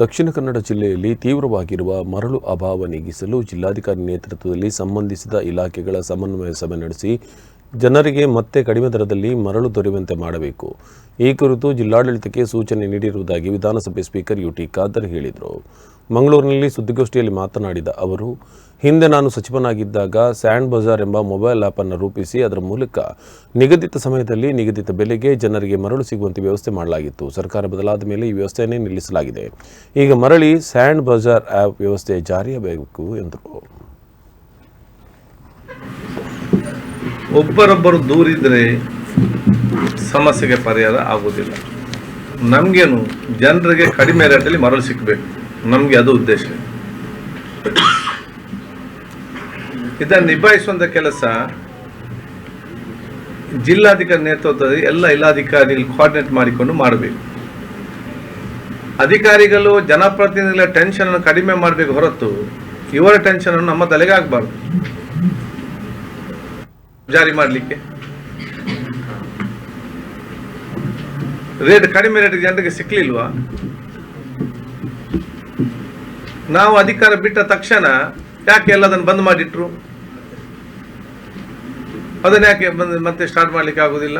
ದಕ್ಷಿಣ ಕನ್ನಡ ಜಿಲ್ಲೆಯಲ್ಲಿ ತೀವ್ರವಾಗಿರುವ ಮರಳು ಅಭಾವ ನೀಗಿಸಲು ಜಿಲ್ಲಾಧಿಕಾರಿ ನೇತೃತ್ವದಲ್ಲಿ ಸಂಬಂಧಿಸಿದ ಇಲಾಖೆಗಳ ಸಮನ್ವಯ ಸಭೆ ನಡೆಸಿ ಜನರಿಗೆ ಮತ್ತೆ ಕಡಿಮೆ ದರದಲ್ಲಿ ಮರಳು ದೊರೆಯುವಂತೆ ಮಾಡಬೇಕು. ಈ ಕುರಿತು ಜಿಲ್ಲಾಡಳಿತಕ್ಕೆ ಸೂಚನೆ ನೀಡಿರುವುದಾಗಿ ವಿಧಾನಸಭೆ ಸ್ಪೀಕರ್ ಯುಟಿ ಖಾದರ್ ಹೇಳಿದರು. ಮಂಗಳೂರಿನಲ್ಲಿ ಸುದ್ದಿಗೋಷ್ಠಿಯಲ್ಲಿ ಮಾತನಾಡಿದ ಅವರು, ಹಿಂದೆ ನಾನು ಸಚಿವನಾಗಿದ್ದಾಗ ಸ್ಯಾಂಡ್ ಬಜಾರ್ ಎಂಬ ಮೊಬೈಲ್ ಆ್ಯಪ್ ಅನ್ನು ರೂಪಿಸಿ ಅದರ ಮೂಲಕ ನಿಗದಿತ ಸಮಯದಲ್ಲಿ ನಿಗದಿತ ಬೆಲೆಗೆ ಜನರಿಗೆ ಮರಳು ಸಿಗುವಂತೆ ವ್ಯವಸ್ಥೆ ಮಾಡಲಾಗಿತ್ತು. ಸರ್ಕಾರ ಬದಲಾದ ಮೇಲೆ ಈ ವ್ಯವಸ್ಥೆಯನ್ನೇ ನಿಲ್ಲಿಸಲಾಗಿದೆ. ಈಗ ಮರಳಿ ಸ್ಯಾಂಡ್ ಬಜಾರ್ ಆ್ಯಪ್ ವ್ಯವಸ್ಥೆ ಜಾರಿಯಾಗಬೇಕು ಎಂದರು. ಒಬ್ಬರೊಬ್ಬರು ದೂರಿದರೆ ಸಮಸ್ಯೆಗೆ ಪರಿಹಾರ ಆಗುವುದಿಲ್ಲ. ನಮಗೇನು ಜನರಿಗೆ ಕಡಿಮೆ ರೇಟಲ್ಲಿ ಮರಳು ಸಿಕ್ಕಬೇಕು ನಮಗೆ ಅದು ಉದ್ದೇಶ. ಇದನ್ನು ನಿಭಾಯಿಸುವಂಥ ಕೆಲಸ ಜಿಲ್ಲಾಧಿಕಾರಿ ನೇತೃತ್ವದಲ್ಲಿ ಎಲ್ಲ ಇಲಾಧಿಕಾರಿಗಳು ಕೋಆರ್ಡಿನೇಟ್ ಮಾಡಿಕೊಂಡು ಮಾಡಬೇಕು. ಅಧಿಕಾರಿಗಳು ಜನಪ್ರತಿನಿಧಿಗಳ ಟೆನ್ಷನ್ ಅನ್ನು ಕಡಿಮೆ ಮಾಡಬೇಕು ಹೊರತು ಇವರ ಟೆನ್ಷನ್ ಅನ್ನು ನಮ್ಮ ತಲೆಗೆ ಆಗಬಾರ್ದು ಜಾರಿ ಮಾಡಲಿಕ್ಕೆ. ರೇಟ್ ಕಡಿಮೆ ರೇಟ್ ಜನರಿಗೆ ಸಿಕ್ಲಿಲ್ವಾ? ನಾವು ಅಧಿಕಾರ ಬಿಟ್ಟ ತಕ್ಷಣ ಯಾಕೆ ಎಲ್ಲದನ್ನು ಬಂದ್ ಮಾಡಿಟ್ರು? ಅದನ್ನ ಯಾಕೆ ಮತ್ತೆ ಸ್ಟಾರ್ಟ್ ಮಾಡ್ಲಿಕ್ಕೆ ಆಗುದಿಲ್ಲ?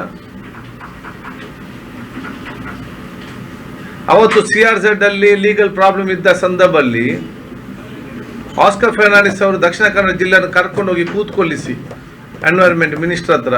ಅವತ್ತು ಸಿ ಆರ್ ಝೆಡ್ ಅಲ್ಲಿ ಲೀಗಲ್ ಪ್ರಾಬ್ಲಮ್ ಇದ್ದ ಸಂದರ್ಭದಲ್ಲಿ ಆಸ್ಕರ್ ಫೆರ್ನಾಂಡಿಸ್ ಅವರು ದಕ್ಷಿಣ ಕನ್ನಡ ಜಿಲ್ಲೆಯನ್ನು ಕರ್ಕೊಂಡು ಹೋಗಿ ಕೂತ್ಕೊಳ್ಳಿಸಿ ಎನ್ವೈರ್ಮೆಂಟ್ ಮಿನಿಸ್ಟರ್ ಹತ್ರ.